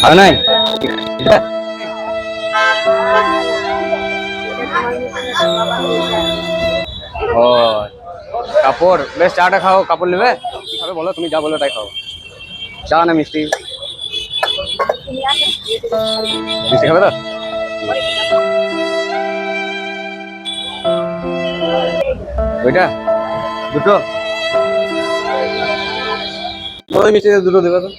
হ্যাঁ নাই ও কাপড় বেশ চাটা খাও কাপড় নেবে? খাবে বলো তুমি যা বলো তাই খাও। চা না মিষ্টি? মিষ্টি খাবে তো? ওইটা দুটো। দুটো দেবে তো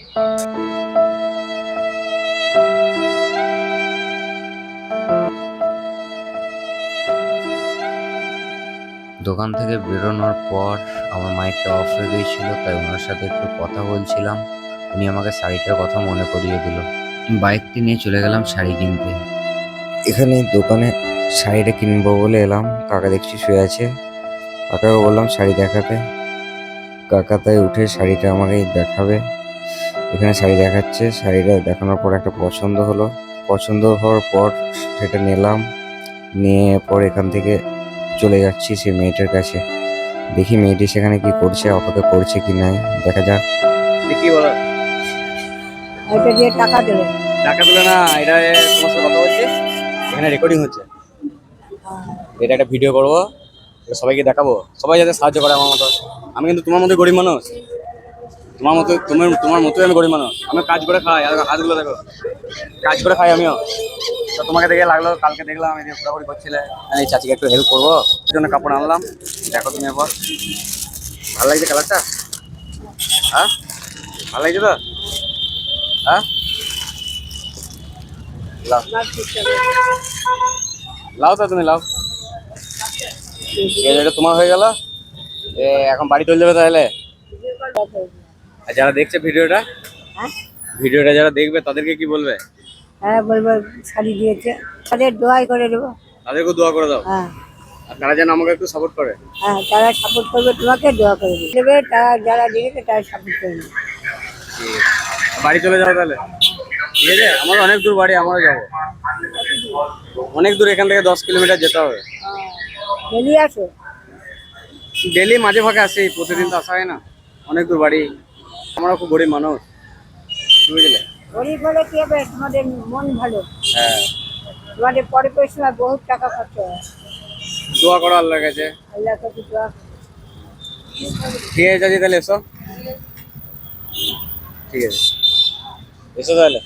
দোকান থেকে বেরোনোর পর আমার মাইকটা অফ হয়ে গিয়েছিল, তাই ওনার সাথে একটু কথা বলছিলাম। উনি আমাকে শাড়িটার কথা মনে করিয়ে দিল। বাইকটি নিয়ে চলে গেলাম শাড়ি কিনতে। এখানে দোকানে শাড়িটা কিনবো বলে এলাম, কাকা দেখছি শুয়ে আছে। কাকাকে বললাম শাড়ি দেখাতে। কাকা তাই উঠে শাড়িটা আমাকে দেখাবে। এখানে শাড়ি দেখাচ্ছে। শাড়িটা দেখানোর পর একটা পছন্দ হলো। পছন্দ হওয়ার পর সেটা নিলাম। নিয়ে পর এখান থেকে চলে যাচ্ছি সেই মেয়েটার কাছে। দেখি মেয়েটি সেখানে কি করছে অপেক্ষা করছে কি নাই। দেখা যাক। কি বলো? ওইটা দিয়ে টাকা দেবে। টাকা তুলে না এটা তোমার সাথে কথা বলছি। এখানে রেকর্ডিং হচ্ছে। এটা একটা ভিডিও করব। সবাইকে দেখাবো। সবাই যাতে সাহায্য করে আমার মতো। আমি কিন্তু তোমার মতো গরিব মানুষ। তোমার মতো তোমার তোমার মতোই আমি গরিব মানুষ। আমি কাজ করে খাই। আর হাতগুলো দেখো। কাজ করে খাই আমিও। তো তোমাকে দেখে লাগল, কালকে দেখলাম এই যে ঘোরাঘুরি করছিলে। আমি এই চাচিকে একটু হেল্প করব। এই জন্য কাপড় আনলাম। দেখো তুমি এবার। ভালো লাগছে কালারটা? হ্যাঁ? ভালো লাগছে তো? হ্যাঁ? লাও। তো তুমি, লাও। তোমার হয়ে গেল। এখন বাড়ি চলে যাবে তাহলে? আর যারা দেখছে ভিডিওটা হ্যাঁ? ভিডিওটা যারা দেখবে তাদেরকে কি বলবে? হ্যাঁ বলব শাড়ি দিয়েছে। তাদের দোয়াই করে দেবো। তাদেরকেও দোয়া করে দাও। হ্যাঁ। আর তারা যেন আমাকে একটু সাপোর্ট করে। হ্যাঁ তারা সাপোর্ট করবে তোমাকে দোয়া করে দেবে। তারা যারা দিয়েছে তারা সাপোর্ট করবে বাড়ি চলে যাও তাহলে? ঠিক আছে? আমার অনেক দূর বাড়ি আমারও যাব। অনেক দূর এখান থেকে দশ কিলোমিটার যেতে হবে। বেরিয়ে আসো। ডেলি মাঝে ফাঁকে আসি প্রতিদিন তো আসা হয় না। অনেক দূর বাড়ি। আমরাও খুব গরিব মানুষ। বুঝলে? গরিব হলে কি হবে? তোমাদের মন ভালো। হ্যাঁ। তোমাদের পরে পরিশ্রমে বহুত টাকা খরচ হয়। দোয়া করো আল্লাহর কাছে। আল্লাহ কাছে দোয়া ঠিক আছে তাহলে এসো। ঠিক আছে। এসো তাহলে।